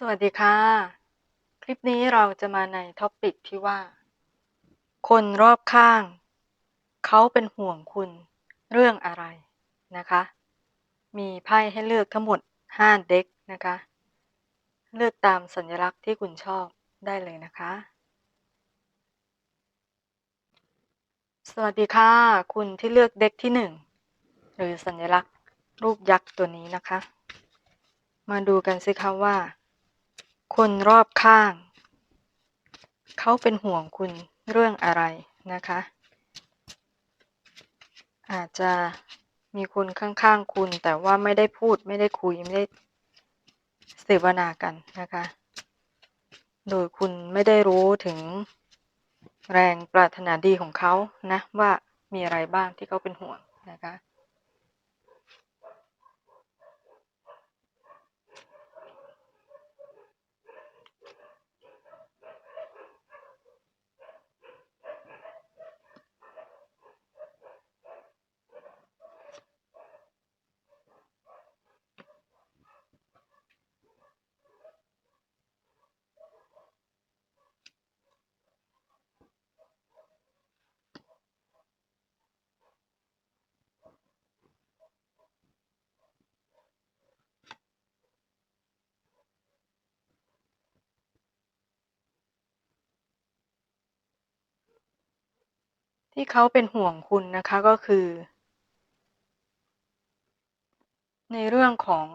สวัสดีค่ะ คลิปนี้เราจะมาในท็อปิกที่ว่า คนรอบข้าง เขาเป็นห่วงคุณเรื่องอะไรนะคะ มีไพ่ให้เลือกทั้งหมด 5 เด็กนะคะ เลือกตามสัญลักษณ์ที่คุณชอบได้เลยนะคะ สวัสดีค่ะ คุณที่เลือกเด็กที่ 1 หรือสัญลักษณ์รูปยักษ์ตัวนี้นะคะ มาดูกันสิคะว่า คนรอบข้าง เขาเป็นห่วงคุณเรื่องอะไรนะคะ อาจจะมีคนข้างๆ คุณแต่ว่าไม่ได้พูดไม่ได้คุย ไม่ได้เสวนากันนะคะ โดยคุณไม่ได้รู้ถึงแรงปรารถนาดีของเขานะว่ามีอะไรบ้างที่เขาเป็นห่วงนะคะ ที่เขาเป็นห่วงคุณนะคะก็คือ ในเรื่องของ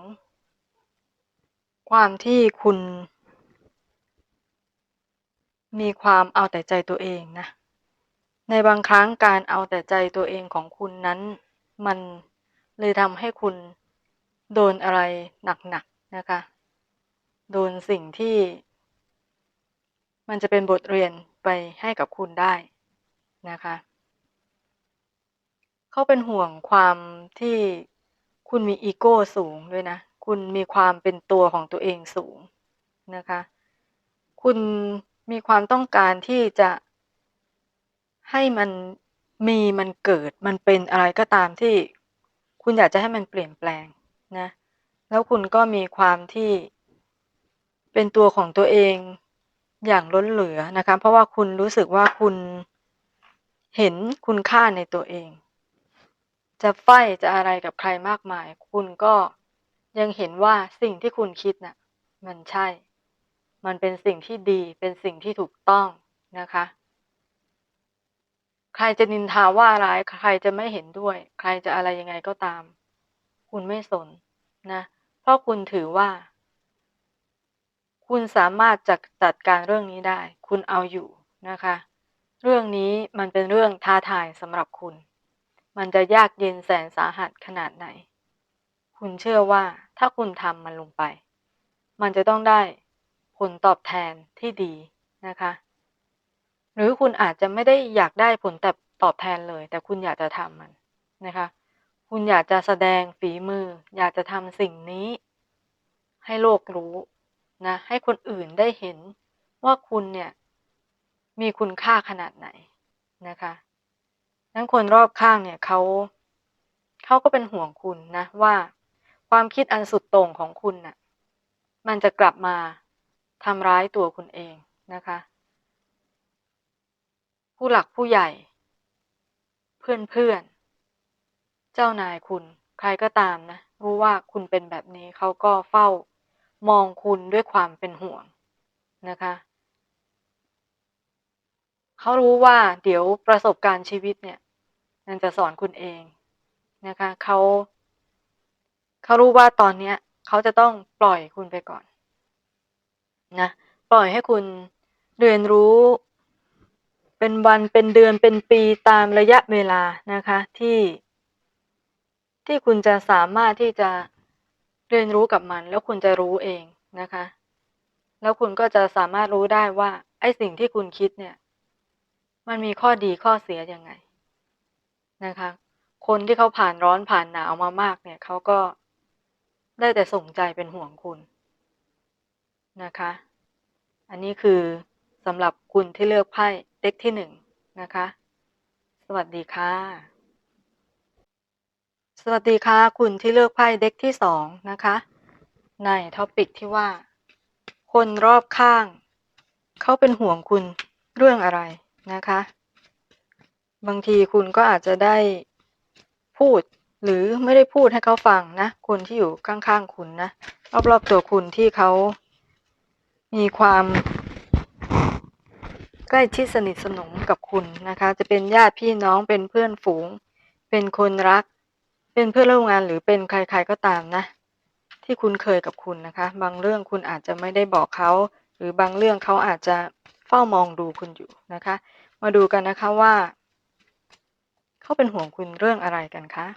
ความที่คุณ มีความเอาแต่ใจตัวเองนะ ในบางครั้งการเอาแต่ใจตัวเองของคุณนั้น มันเลยทำให้คุณโดนอะไรหนักๆนะคะ โดนสิ่งที่ มันจะเป็นบทเรียนไปให้กับคุณได้นะคะ เขาเป็นห่วงความที่คุณมีอีโก้สูงด้วยนะ คุณมีความเป็นตัวของตัวเองสูงนะคะ คุณมีความต้องการที่จะให้มันมีมันเกิดมันเป็นอะไรก็ตามที่คุณอยากจะให้มันเปลี่ยนแปลงนะ แล้วคุณก็มีความที่เป็นตัวของตัวเองอย่างล้นเหลือนะคะ เพราะว่าคุณรู้สึกว่าคุณเห็นคุณค่าในตัวเอง จะไฟจะอะไรกับใครมากมาย คุณก็ยังเห็นว่าสิ่งที่คุณคิดน่ะ มันใช่ มันเป็นสิ่งที่ดีเป็นสิ่งที่ถูกต้องนะคะ ใครจะนินทาว่าร้ายใครจะไม่เห็นด้วย ใครจะอะไรยังไงก็ตาม คุณไม่สนนะ เพราะคุณถือว่า คุณสามารถจัดจัดการเรื่องนี้ได้ คุณเอาอยู่นะคะ เรื่องนี้มันเป็นเรื่องท้าทายสำหรับคุณ มันจะยากเย็นแสนสาหัสขนาดไหน คุณเชื่อว่าถ้าคุณทำมันลงไป มันจะต้องได้ผลตอบแทนที่ดีนะคะ หรือคุณอาจจะไม่ได้อยากได้ผลตอบตอบแทนเลย แต่คุณอยากจะทำมันนะคะ คุณอยากจะแสดงฝีมือ อยากจะทำสิ่งนี้ ให้โลกรู้นะ ให้คนอื่นได้เห็นว่าคุณเนี่ย มีคุณค่าขนาดไหนนะคะ นั้นคนรอบข้างเนี่ยเขาเขาก็เป็นห่วงคุณนะว่าความคิดอันสุดโต่งของคุณน่ะมันจะกลับมาทำร้ายตัวคุณเองนะคะ ผู้หลักผู้ใหญ่ เพื่อนเพื่อน เจ้านายคุณใครก็ตามนะ รู้ว่าคุณเป็นแบบนี้เขาก็เฝ้ามองคุณด้วยความเป็นห่วงนะคะเขารู้ว่าเดี๋ยวประสบการณ์ชีวิตเนี่ย มันจะสอนคุณเองนะคะเขาเขารู้ว่าตอนเนี้ยเขาจะต้องปล่อยคุณไปก่อนนะปล่อยให้คุณเรียนรู้ เป็นวันเป็นเดือนเป็นปีตามระยะเวลานะคะที่ ที่คุณจะสามารถที่จะเรียนรู้กับมัน แล้วคุณจะรู้เองนะคะ แล้วคุณก็จะสามารถรู้ได้ว่าไอ้สิ่งที่คุณคิดเนี่ย มันมีข้อดีข้อเสียยังไง นะคะ คนที่เขาผ่านร้อนผ่านหนาวมามากเนี่ยเขาก็ได้แต่ส่งใจเป็นห่วงคุณนะคะ อันนี้คือสำหรับคุณที่เลือกไพ่เด็กที่หนึ่งนะคะ สวัสดีค่ะ สวัสดีค่ะ คุณที่เลือกไพ่เด็กที่สองนะคะ ในท็อปิกที่ว่า คนรอบข้าง เขาเป็นห่วงคุณเรื่องอะไรนะคะ บางทีคุณก็อาจจะได้พูด หรือไม่ได้พูดให้เขาฟังนะ คนที่อยู่ข้างๆคุณนะรอบๆตัวคุณที่เขามีความใกล้ชิดสนิทสนมกับคุณนะคะ จะเป็นญาติพี่น้องเป็นเพื่อนฝูง เป็นคนรัก เป็นเพื่อนร่วมงานหรือเป็นใครๆก็ตามนะ ที่คุณเคยกับคุณนะคะ บางเรื่องคุณอาจจะไม่ได้บอกเขา หรือบางเรื่องเขาอาจจะเฝ้ามองดูคุณอยู่นะคะ มาดูกันนะคะว่า เขาเป็นห่วงคุณเรื่องอะไรกันคะ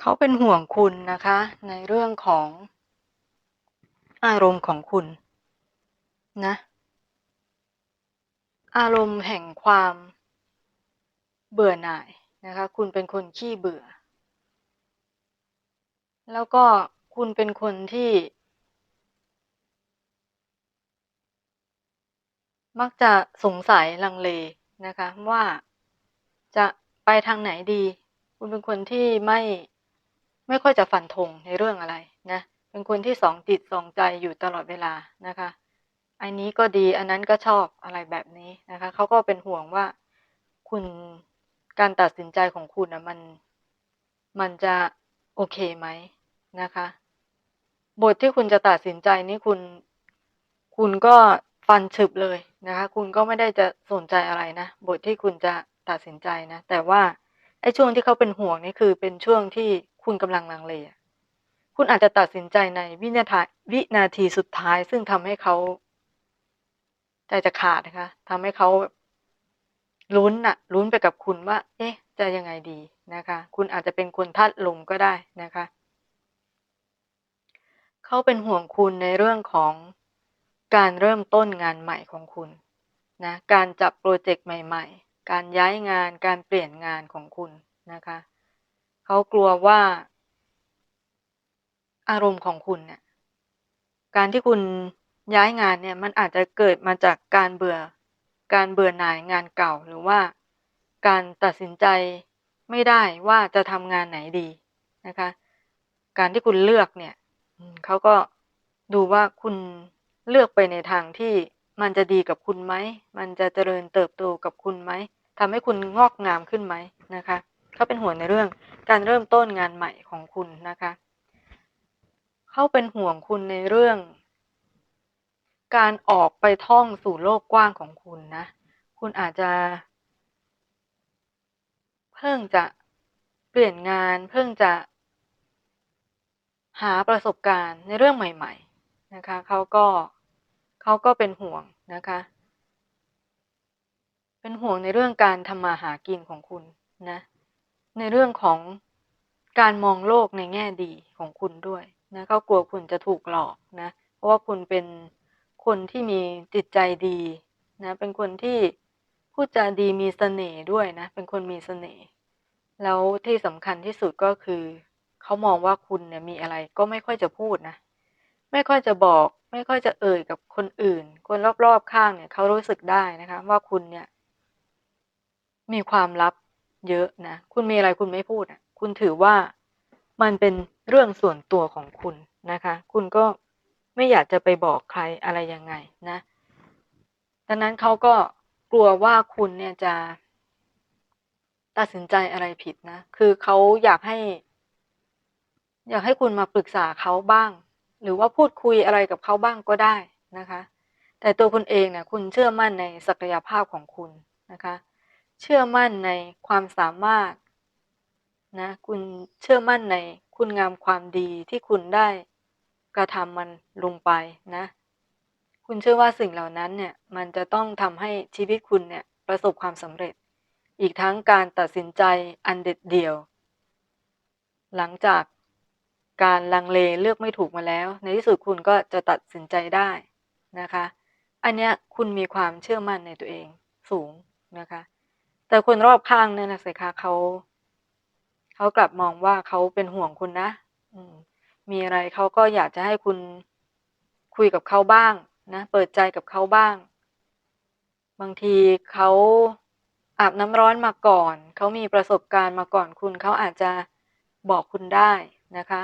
เขาเป็นห่วงคุณนะคะ ในเรื่องของอารมณ์ของคุณ นะ อารมณ์แห่งความเบื่อหน่ายนะคะ คุณเป็นคนขี้เบื่อ แล้วก็คุณเป็นคนที่ มักจะสงสัยลังเลนะคะ ว่าจะไปทางไหนดี คุณเป็นคนที่ไม่ ไม่ค่อยจะฟันธงในเรื่องอะไรนะ เป็นคนที่สองจิตสองใจอยู่ตลอดเวลานะคะ อันนี้ก็ดีอันนั้นก็ชอบอะไรแบบนี้นะคะเขาก็เป็นห่วงว่าคุณการตัดสินใจของคุณนะมันมันจะโอเคไหมนะคะ บทที่คุณจะตัดสินใจนี่คุณ คุณก็ฟันฉึบเลยนะคะ คุณก็ไม่ได้จะสนใจอะไรนะบทที่คุณจะตัดสินใจนะ แต่ว่าไอ้ช่วงที่เขาเป็นห่วงนี่คือเป็นช่วงที่ คุณกำลังลังเลคุณอาจจะตัดสินใจในวินาทีวินาทีสุดท้าย ซึ่งทำให้เขาใจจะขาดนะคะทำให้เขาลุ้นอะลุ้นไปกับคุณว่า เอ๊ะ จะยังไงดีนะคะ คุณอาจจะเป็นคนทัดลมก็ได้นะคะเขาเป็นห่วงคุณในเรื่องของการเริ่มต้นงานใหม่ของคุณนะการจับโปรเจกต์ใหม่ ๆ การย้ายงานการเปลี่ยนงานของคุณนะคะ เขากลัวว่า อารมณ์ของคุณเนี่ยการที่คุณย้ายงานเนี่ย มันอาจจะเกิดมาจากการเบื่อ การเบื่อหน่ายงานเก่าหรือว่า การตัดสินใจไม่ได้ว่าจะทำงานไหนดีนะคะ การที่คุณเลือกเนี่ยเขาก็ดูว่าคุณเลือกไปในทางที่มันจะดีกับคุณไหม มันจะเจริญเติบโตกับคุณไหมทำให้คุณงอกงามขึ้นไหมนะคะ เขาเป็นห่วงในเรื่องการเริ่มต้นงานใหม่ของคุณนะคะ เขาเป็นห่วงคุณในเรื่อง การออกไปท่องสู่โลกกว้างของคุณนะ คุณอาจจะ เพิ่งจะเปลี่ยนงานเพิ่งจะ หาประสบการณ์ในเรื่องใหม่ ๆ นะคะ เขาก็เขาก็เป็นห่วงนะคะ เป็นห่วงในเรื่องการทำมาหากินของคุณนะ ในเรื่องของการมองโลกในแง่ดีของคุณด้วยนะเขากลัวคุณจะถูกหลอกนะ เพราะว่าคุณเป็นคนที่มีจิตใจดีนะ เป็นคนที่พูดจาดีมีเสน่ห์ด้วยนะ เป็นคนมีเสน่ห์แล้วที่สำคัญที่สุดก็คือเขามองว่าคุณเนี่ยมีอะไรก็ไม่ค่อยจะพูดนะ ไม่ค่อยจะบอก ไม่ค่อยจะเอ่ยกับคนอื่น คนรอบๆข้างเนี่ยเขารู้สึกได้นะคะ ว่าคุณเนี่ย มีความลับ เยอะนะ คุณมีอะไรคุณไม่พูดอะ คุณถือว่ามันเป็นเรื่องส่วนตัวของคุณนะคะ คุณก็ไม่อยากจะไปบอกใครอะไรยังไงนะดังนั้นเขาก็กลัวว่าคุณเนี่ยจะตัดสินใจอะไรผิดนะ คือเขาอยากให้ อยากให้คุณมาปรึกษาเขาบ้าง หรือว่าพูดคุยอะไรกับเขาบ้างก็ได้นะคะ แต่ตัวคุณเองเนี่ยคุณเชื่อมั่นในศักยภาพของคุณนะคะ เชื่อมั่นในความสามารถนะคุณเชื่อมั่นในคุณงามความดีที่คุณได้กระทำมันลงไปนะ คุณเชื่อว่าสิ่งเหล่านั้นเนี่ยมันจะต้องทำให้ชีวิตคุณเนี่ยประสบความสำเร็จ อีกทั้งการตัดสินใจอันเด็ดเดี่ยว หลังจากการลังเลเลือกไม่ถูกมาแล้ว ในที่สุดคุณก็จะตัดสินใจได้นะคะ อันเนี้ยคุณมีความเชื่อมั่นในตัวเองสูงนะคะ แต่คนรอบข้างเนี่ยนะสิคะเขาเขากลับมองว่าเขาเป็นห่วงคุณนะอืมมีอะไรเขาก็อยากจะให้คุณคุยกับเขาบ้างนะ เปิดใจกับเขาบ้าง บางทีเขาอาบน้ำร้อนมาก่อน เขามีประสบการณ์มาก่อนคุณ เขาอาจจะบอกคุณได้นะคะ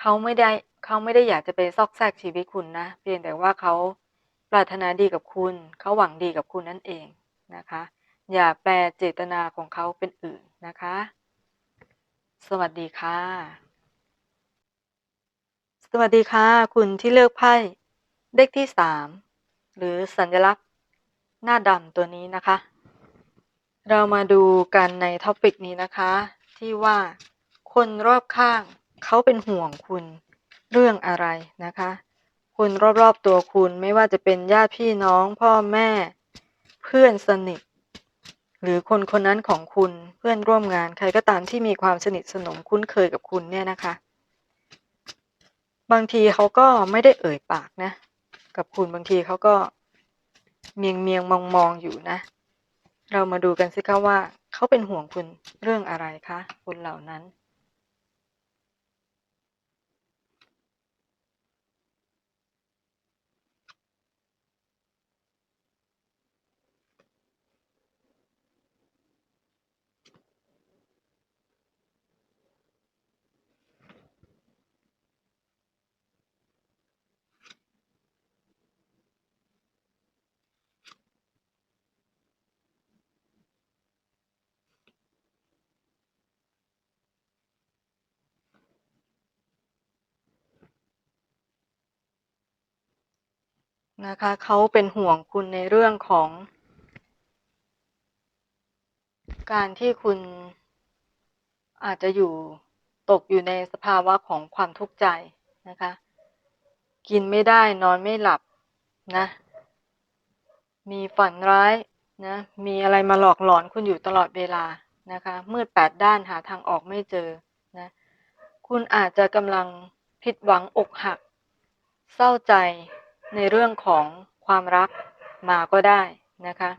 เขาไม่ได้เขาไม่ได้อยากจะไปซอกแซกชีวิตคุณนะ เพียงแต่ว่าเขาปรารถนาดีกับคุณ เขาหวังดีกับคุณนั่นเองนะคะ อย่าแปลเจตนาของเขาเป็นอื่นนะคะ สวัสดีค่ะ สวัสดีค่ะ คุณที่เลือกไพ่เลขที่สามหรือสัญลักษณ์หน้าดำตัวนี้นะคะ เรามาดูกันในท็อปิกนี้นะคะ ที่ว่าคนรอบข้างเขาเป็นห่วงคุณเรื่องอะไรนะคะ คนรอบๆตัวคุณไม่ว่าจะเป็นญาติพี่น้องพ่อแม่ เพื่อนสนิท หรือคนคนนั้นของคุณเพื่อนร่วมงานใครก็ตามที่มีความสนิทสนมคุ้นเคยกับคุณเนี่ยนะคะ บางทีเขาก็ไม่ได้เอ่ยปากนะ กับคุณบางทีเขาก็เมียงเมียงมองมองอยู่นะ เรามาดูกันสิคะว่าเขาเป็นห่วงคุณเรื่องอะไรคะคนเหล่านั้น นะคะเขาเป็นห่วงคุณในเรื่องของ การที่คุณอาจจะอยู่ตกอยู่ในสภาวะของความทุกข์ใจนะคะ กินไม่ได้นอนไม่หลับนะ มีฝันร้ายนะ มีอะไรมาหลอกหลอนคุณอยู่ตลอดเวลานะคะ มืดแปดด้านหาทางออกไม่เจอนะ คุณอาจจะกำลังผิดหวังอกหัก เศร้าใจ ในเรื่องของความรักมาก็ได้นะคะ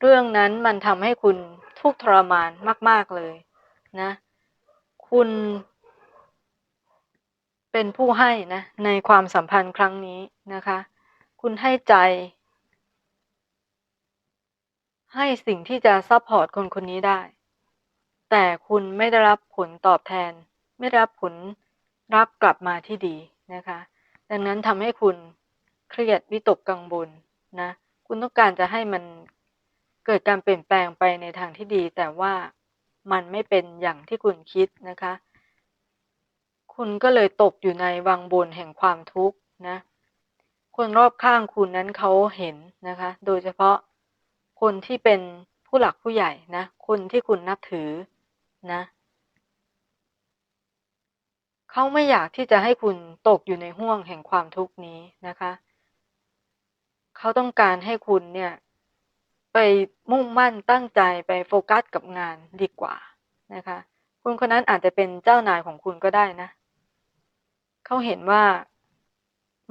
เรื่องนั้นมันทำให้คุณทุกข์ทรมานมาก ๆเลยนะ คุณเป็นผู้ให้นะในความสัมพันธ์ครั้งนี้นะคะ คุณให้ใจ ให้สิ่งที่จะซัพพอร์ตคนคนนี้ได้ แต่คุณไม่ได้รับผลตอบแทน ไม่ได้รับผลรับกลับมาที่ดีนะคะ ดังนั้นทำให้คุณ เครียดวิตกกังวลนะ คุณต้องการจะให้มันเกิดการเปลี่ยนแปลงไปในทางที่ดี แต่ว่ามันไม่เป็นอย่างที่คุณคิดนะคะ คุณก็เลยตกอยู่ในวังบนแห่งความทุกข์นะ คนรอบข้างคุณนั้นเขาเห็นนะคะ โดยเฉพาะคนที่เป็นผู้หลักผู้ใหญ่นะ คนที่คุณนับถือนะเขาไม่อยากที่จะให้คุณตกอยู่ในห่วงแห่งความทุกข์นี้นะคะ เขาต้องการให้คุณเนี่ย ไปมุ่งมั่นตั้งใจไปโฟกัสกับงานดีกว่านะคะ คุณคนนั้นอาจจะเป็นเจ้านายของคุณก็ได้นะ เขาเห็นว่า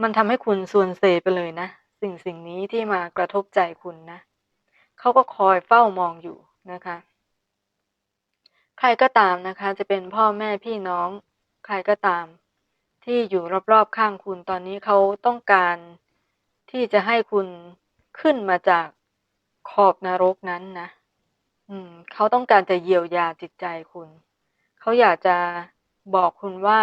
มันทำให้คุณส่วนเซไปเลยนะ สิ่งสิ่งนี้ที่มากระทบใจคุณนะ เขาก็คอยเฝ้ามองอยู่นะคะ ใครก็ตามนะคะ จะเป็นพ่อแม่พี่น้อง ใครก็ตาม ที่อยู่รอบๆข้างคุณตอนนี้เขาต้องการ ที่จะให้คุณขึ้นมาจากขอบนรกนั้นนะ อืม เขาต้องการจะเยียวยาจิตใจคุณ เขาอยากจะบอกคุณว่า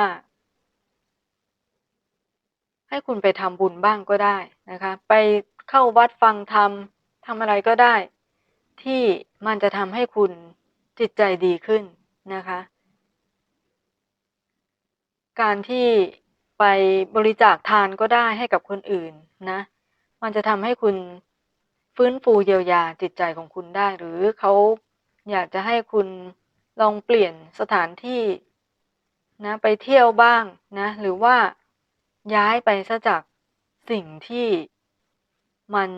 ให้คุณไปทำบุญบ้างก็ได้นะคะ ไปเข้าวัดฟังธรรมทำอะไรก็ได้ ที่มันจะทำให้คุณจิตใจดีขึ้นนะคะ การที่ไปบริจาคทานก็ได้ให้กับคนอื่นนะ มันจะทำให้คุณฟื้นฟูเยียวยาจิตใจของคุณได้ หรือเขาอยากจะให้คุณลองเปลี่ยนสถานที่นะไปเที่ยวบ้างนะ หรือว่าย้ายไปซะจากสิ่งที่มัน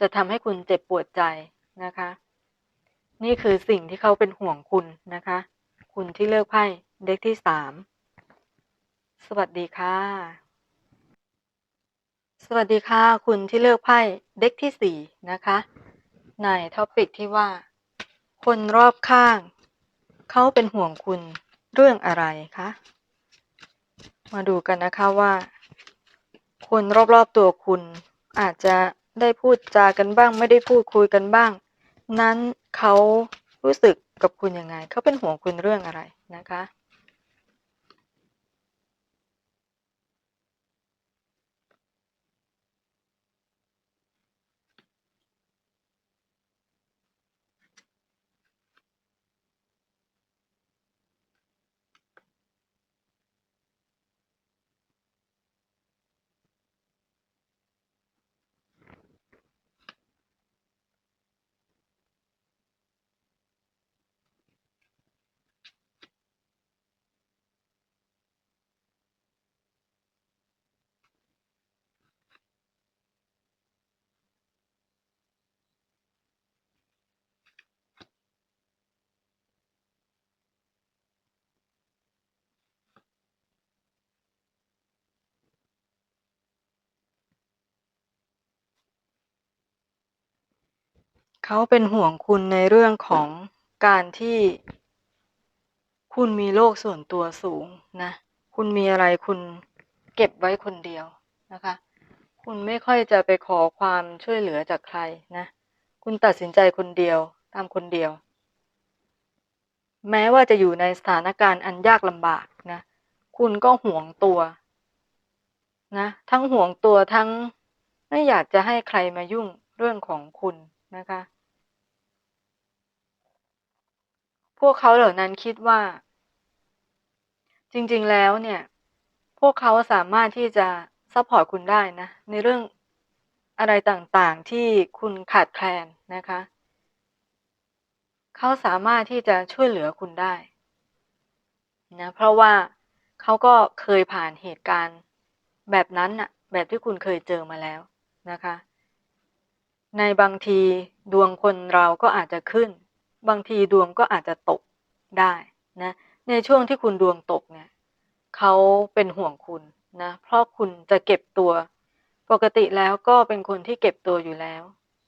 จะทำให้คุณเจ็บปวดใจนะคะ นี่คือสิ่งที่เขาเป็นห่วงคุณนะคะ คุณที่เลือกไพ่เด็กที่สามสวัสดีค่ะ สวัสดีค่ะ คุณที่เลือกไพ่เด็กที่สี่นะคะ ในท็อปิกที่ว่า คนรอบข้าง เขาเป็นห่วงคุณเรื่องอะไรคะ มาดูกันนะคะว่า คนรอบๆตัวคุณ อาจจะได้พูดจากันบ้าง ไม่ได้พูดคุยกันบ้าง นั้นเขารู้สึกกับคุณยังไง เขาเป็นห่วงคุณเรื่องอะไรนะคะ เขาเป็นห่วงคุณในเรื่องของการที่ คุณมีโลกส่วนตัวสูงนะ คุณมีอะไรคุณเก็บไว้คนเดียวนะคะ คุณไม่ค่อยจะไปขอความช่วยเหลือจากใครนะ คุณตัดสินใจคนเดียวทำคนเดียว แม้ว่าจะอยู่ในสถานการณ์อันยากลำบากนะ คุณก็ห่วงตัวนะ ทั้งห่วงตัวทั้งไม่อยากจะให้ใครมายุ่งเรื่องของคุณ นะคะ พวกเขาเหล่านั้นคิดว่า จริงๆแล้วเนี่ย พวกเขาสามารถที่จะซัพพอร์ตคุณได้นะ ในเรื่องอะไรต่างๆที่คุณขาดแคลนนะคะ เขาสามารถที่จะช่วยเหลือคุณได้นะเพราะว่าเขาก็เคยผ่านเหตุการณ์แบบนั้นน่ะ แบบที่คุณเคยเจอมาแล้วนะคะ ในบางทีดวงคนเราก็อาจจะขึ้น บางทีดวงก็อาจจะตกได้นะในช่วงที่คุณดวงตกเนี่ยเขาเป็นห่วงคุณนะเพราะคุณจะเก็บตัว ปกติแล้วก็เป็นคนที่เก็บตัวอยู่แล้ว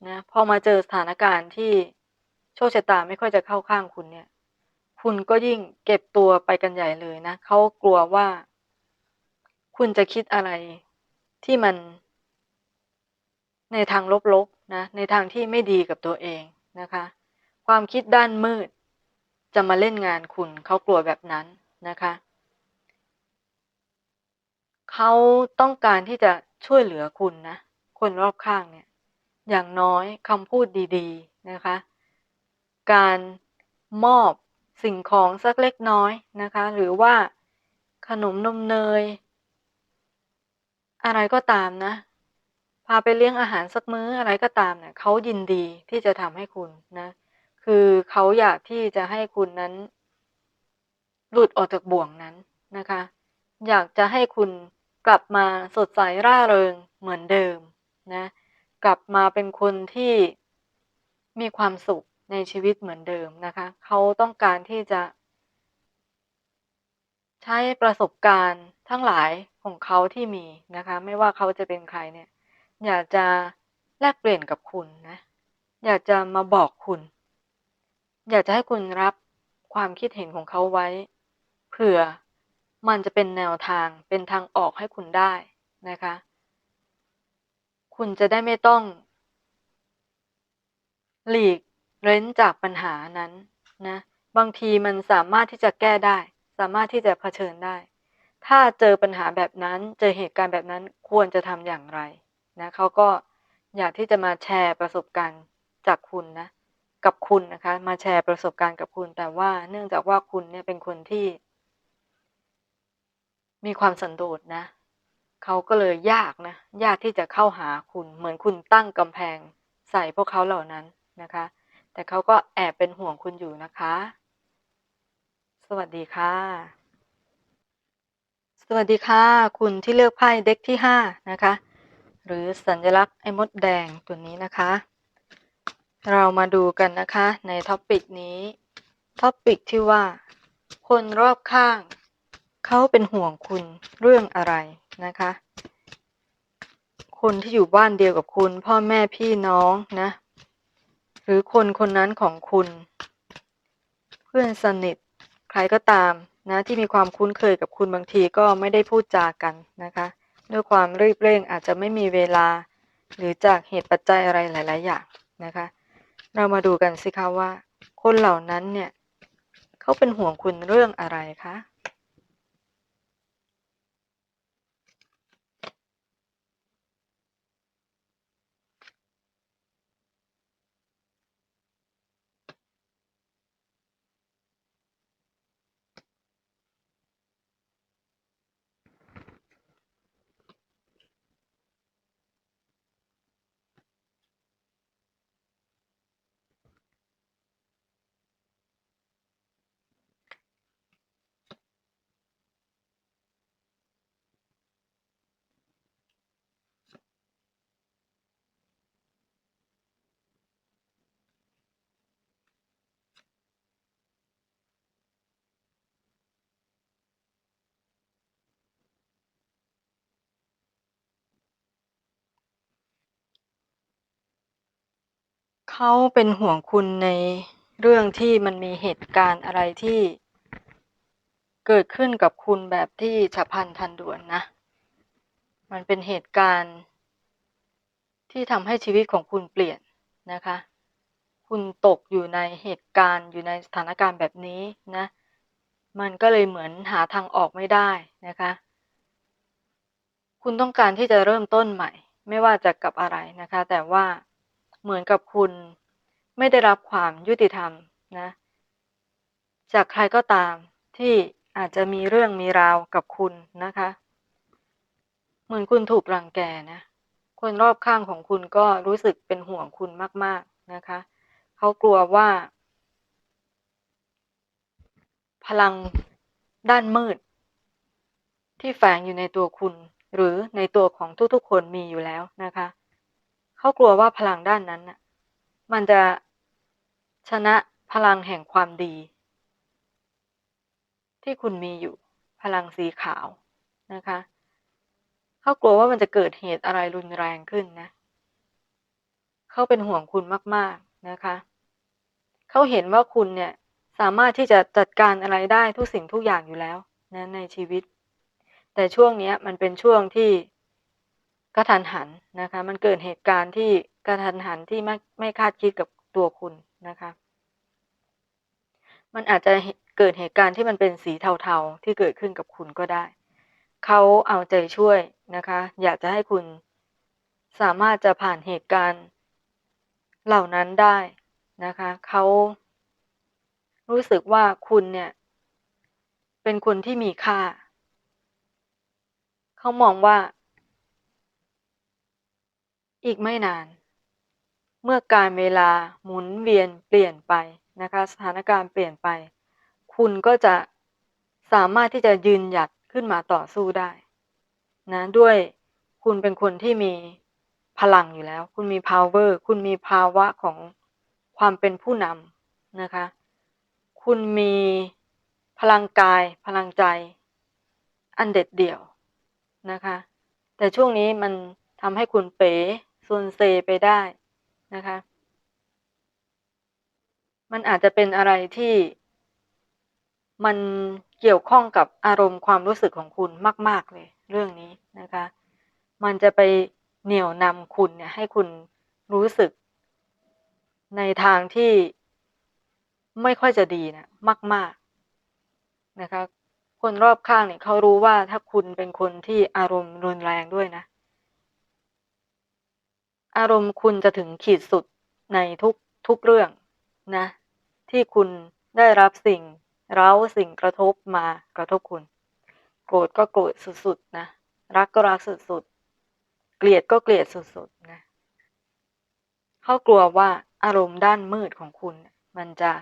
นะพอมาเจอสถานการณ์ที่โชคชะตาไม่ค่อยจะเข้าข้างคุณเนี่ย คุณก็ยิ่งเก็บตัวไปกันใหญ่เลยนะเขากลัวว่า คุณจะคิดอะไรที่มัน ในทางลบๆ นะในทางที่ไม่ดีกับตัวเองนะคะ ความคิดด้านมืด จะมาเล่นงานคุณเขากลัวแบบนั้นนะคะเขาต้องการที่จะช่วยเหลือคุณนะคนรอบข้างเนี่ย อย่างน้อยคำพูดดีๆนะคะ การมอบสิ่งของสักเล็กน้อยนะคะ หรือว่าขนมนมเนย อะไรก็ตามนะ พาไปเลี้ยงอาหารสักมื้ออะไรก็ตามเนี่ยเขายินดีที่จะทำให้คุณนะ คือเขาอยากที่จะให้คุณนั้น หลุดออกจากบ่วงนั้นนะคะ อยากจะให้คุณกลับมาสดใสร่าเริงเหมือนเดิมนะ กลับมาเป็นคนที่มีความสุขในชีวิตเหมือนเดิมนะคะ เขาต้องการที่จะ ใช้ประสบการณ์ทั้งหลายของเขาที่มีนะคะ ไม่ว่าเขาจะเป็นใครเนี่ย อยากจะแลกเปลี่ยนกับคุณนะ อยากจะมาบอกคุณ อยากจะให้คุณรับความคิดเห็นของเขาไว้ เผื่อมันจะเป็นแนวทางเป็นทางออกให้คุณได้นะคะ คุณจะได้ไม่ต้อง หลีกเร้นจากปัญหานั้นนะ บางทีมันสามารถที่จะแก้ได้ สามารถที่จะเผชิญได้ ถ้าเจอปัญหาแบบนั้น เจอเหตุการณ์แบบนั้นควรจะทำอย่างไร นะเขาก็อยากที่จะมาแชร์ประสบการณ์จากคุณนะ กับคุณนะคะ มาแชร์ประสบการณ์กับคุณ แต่ว่าเนื่องจากว่าคุณเนี่ยเป็นคนที่ มีความสันโดษนะเขาก็เลยยากนะ ยากที่จะเข้าหาคุณ เหมือนคุณตั้งกำแพงใส่พวกเขาเหล่านั้นนะคะ แต่เขาก็แอบเป็นห่วงคุณอยู่นะคะ สวัสดีค่ะ สวัสดีค่ะ คุณที่เลือกไพ่เด็กที่ห้านะคะ หรือสัญลักษณ์ไอ้มดแดงตัวนี้นะคะ เรามาดูกันนะคะในท็อปิกนี้ท็อปิกที่ว่า คนรอบข้าง เขาเป็นห่วงคุณเรื่องอะไรนะคะ คนที่อยู่บ้านเดียวกับคุณ พ่อแม่พี่น้องนะ หรือคนคนนั้นของคุณ เพื่อนสนิทใครก็ตามนะที่มีความคุ้นเคยกับคุณบางทีก็ไม่ได้พูดจากันนะคะ ด้วยความรีบเร่งอาจจะไม่มีเวลา หรือจากเหตุปัจจัยอะไรหลาย ๆ อย่างนะคะ เรามาดูกันสิคะว่า คนเหล่านั้นเนี่ย เขาเป็นห่วงคุณเรื่องอะไรคะ เขาเป็นห่วงคุณในเรื่องที่มันมีเหตุการณ์อะไรที่ เกิดขึ้นกับคุณแบบที่ฉับพลันทันด่วนนะ มันเป็นเหตุการณ์ ที่ทำให้ชีวิตของคุณเปลี่ยนนะคะ คุณตกอยู่ในเหตุการณ์อยู่ในสถานการณ์แบบนี้นะ มันก็เลยเหมือนหาทางออกไม่ได้นะคะ คุณต้องการที่จะเริ่มต้นใหม่ ไม่ว่าจะกับอะไรนะคะ แต่ว่า เหมือนกับคุณไม่ได้รับความยุติธรรมนะ จากใครก็ตามที่อาจจะมีเรื่องมีราวกับคุณนะคะ เหมือนคุณถูกรังแกนะ คนรอบข้างของคุณก็รู้สึกเป็นห่วงคุณมาก ๆนะคะ เขากลัวว่า พลังด้านมืด ที่แฝงอยู่ในตัวคุณ หรือในตัวของทุกๆ คนมีอยู่แล้วนะคะ เขากลัวว่าพลังด้านนั้นน่ะ มันจะชนะพลังแห่งความดี ที่คุณมีอยู่ พลังสีขาวนะคะเขากลัวว่ามันจะเกิดเหตุอะไรรุนแรงขึ้นนะเขาเป็นห่วงคุณมาก ๆนะคะเขาเห็นว่าคุณเนี่ยสามารถที่จะจัดการอะไรได้ทุกสิ่งทุกอย่างอยู่แล้วนะในชีวิต แต่ช่วงนี้มันเป็นช่วงที่ กระทันหันนะคะ มันเกิดเหตุการณ์ที่กระทันหันที่ไม่ไม่คาดคิดกับตัวคุณนะคะ มันอาจจะเกิดเหตุการณ์ที่มันเป็นสีเทาๆที่เกิดขึ้นกับคุณก็ได้ เขาเอาใจช่วยนะคะ อยากจะให้คุณสามารถจะผ่านเหตุการณ์เหล่านั้นได้นะคะ เขารู้สึกว่าคุณเนี่ย เป็นคนที่มีค่า เขามองว่า อีกไม่นาน เมื่อการเวลาหมุนเวียนเปลี่ยนไปนะคะ สถานการณ์เปลี่ยนไป คุณก็จะสามารถที่จะยืนหยัดขึ้นมาต่อสู้ได้นะด้วยคุณเป็นคนที่มีพลังอยู่แล้ว คุณมี power คุณมีภาวะของความเป็นผู้นำนะคะ คุณมีพลังกาย พลังใจ อันเด็ดเดี่ยวนะคะ แต่ช่วงนี้มันทำให้คุณเป๋ ซนเซไปได้นะคะ มันอาจจะเป็นอะไรที่มันเกี่ยวข้องกับอารมณ์ความรู้สึกของคุณมาก ๆ เลย เรื่องนี้นะคะ มันจะไปเหนี่ยวนำคุณเนี่ยให้คุณรู้สึก ในทางที่ไม่ค่อยจะดีนะมาก ๆ นะคะ คนรอบข้างเนี่ยเขารู้ว่าถ้าคุณเป็นคนที่อารมณ์รุนแรงด้วยนะ อารมณ์คุณจะถึงขีดสุดในทุกทุกเรื่องนะ ที่คุณได้รับสิ่งเร้าสิ่งกระทบมากระทบคุณ โกรธก็โกรธสุดๆนะ รักก็รักสุดๆ เกลียดก็เกลียดสุดๆนะเขากลัวว่าอารมณ์ด้านมืดของคุณ มันจะ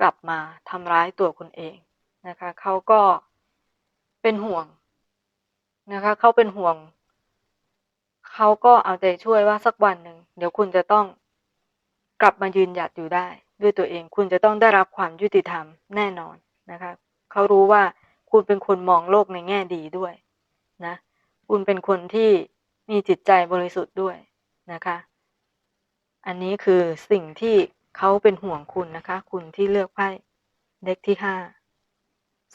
กลับมาทำร้ายตัวคุณเองนะคะเขาก็เป็นห่วงนะคะเขาเป็นห่วง เขาก็เอาใจช่วยว่าสักวันหนึ่งเดี๋ยวคุณจะต้องกลับมายืนหยัดอยู่ได้ ด้วยตัวเองคุณจะต้องได้รับความยุติธรรมแน่นอนนะคะเขารู้ว่าคุณเป็นคนมองโลกในแง่ดีด้วยนะคุณเป็นคนที่มีจิตใจบริสุทธิ์ด้วยนะคะ อันนี้คือสิ่งที่เขาเป็นห่วงคุณนะคะ คุณที่เลือกไพ่เด็กที่ห้า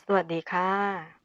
สวัสดีค่ะ